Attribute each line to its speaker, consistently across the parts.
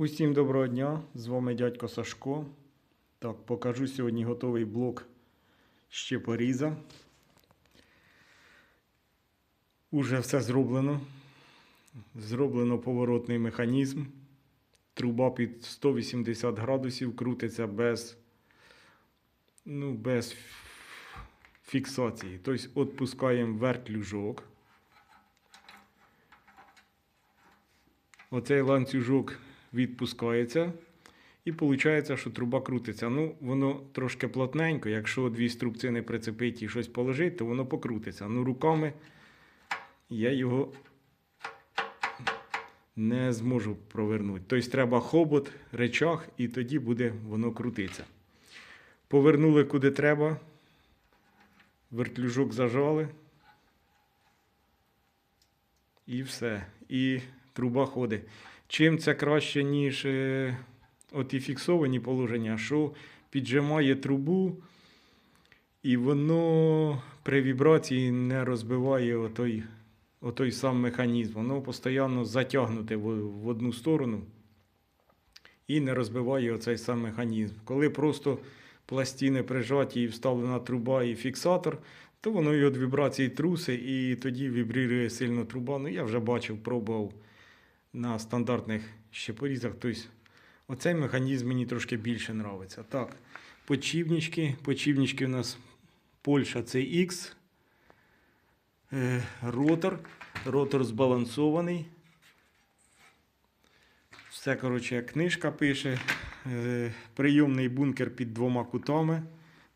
Speaker 1: Усім доброго дня! З вами дядько Сашко. Так, покажу сьогодні готовий блок щепоріза. Уже все зроблено. Зроблено поворотний механізм. Труба під 180 градусів крутиться без, ну, без фіксації. Тобто відпускаємо вертлюжок. Оцей ланцюжок відпускається. І виходить, що труба крутиться. Ну, воно трошки плотненько. Якщо дві струбцини прицепити і щось положити, то воно покрутиться. Ну, руками я його не зможу провернути. Тобто треба хобот, речах, і тоді буде воно крутитися. Повернули куди треба. Вертлюжок зажали. І все. І труба ходить. Чим це краще, ніж е, оті фіксовані положення, що піджимає трубу, і воно при вібрації не розбиває отой, отой сам механізм. Воно постійно затягнуте в, одну сторону і не розбиває оцей сам механізм. Коли просто пластини прижаті і вставлена труба і фіксатор, то воно і від вібрації труси, і тоді вібрірує сильно труба. Ну, я вже бачив, пробував на стандартних щепорізах. Тобто, оцей механізм мені трошки більше подобається. Так, почівнички. Почівнички у нас Польща CX. Е, ротор. Ротор збалансований. Все, коротше, як книжка пише. Е, прийомний бункер під двома кутами.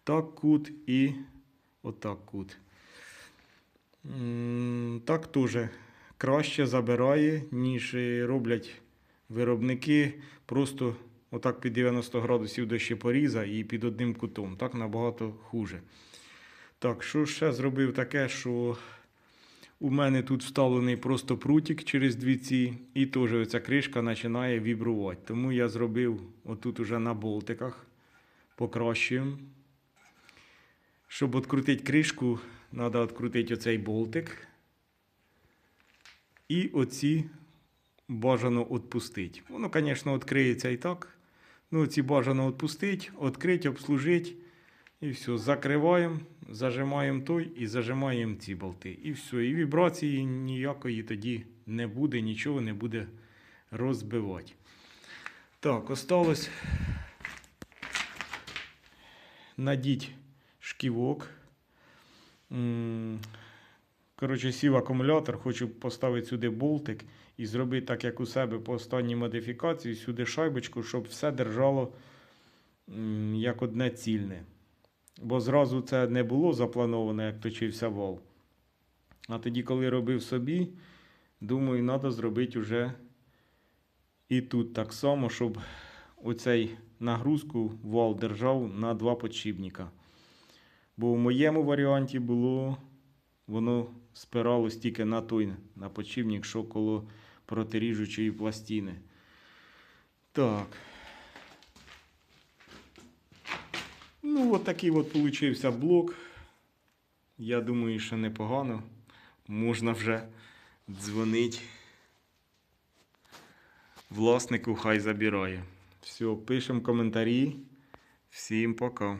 Speaker 1: Так кут і отак кут. Так теж краще забирає, ніж роблять виробники. Просто отак під 90 градусів до щепоріза і під одним кутом. Так набагато хуже. Так, що ще зробив таке, що у мене тут вставлений просто прутик через дві ці, і теж оця кришка починає вібрувати. Тому я зробив отут уже на болтиках, покращуємо. Щоб відкрутити кришку, треба відкрутити оцей болтик. І оці бажано відпустити. Воно, звісно, відкриється і так. Ну, ці бажано відпустити, відкрити, обслужити. І все, закриваємо, зажимаємо той і зажимаємо ці болти. І все. І вібрації ніякої тоді не буде, нічого не буде розбивати. Так, осталось надіть шківок. Коротше, сів акумулятор, хочу поставити сюди болтик і зробити так, як у себе по останній модифікації, сюди шайбочку, щоб все держало як одне цільне. Бо зразу це не було заплановано, як точився вал. А тоді, коли робив собі, думаю, треба зробити вже і тут так само, щоб оцей нагрузку вал держав на два подшипника. Бо в моєму варіанті було, воно спиралось тільки на той на подшипник, що коло протиріжучої пластини. Так. Ну, от такий от получився блок. Я думаю, що непогано. Можна вже дзвонити. Власнику хай забирає. Все, пишемо коментарі. Всім пока.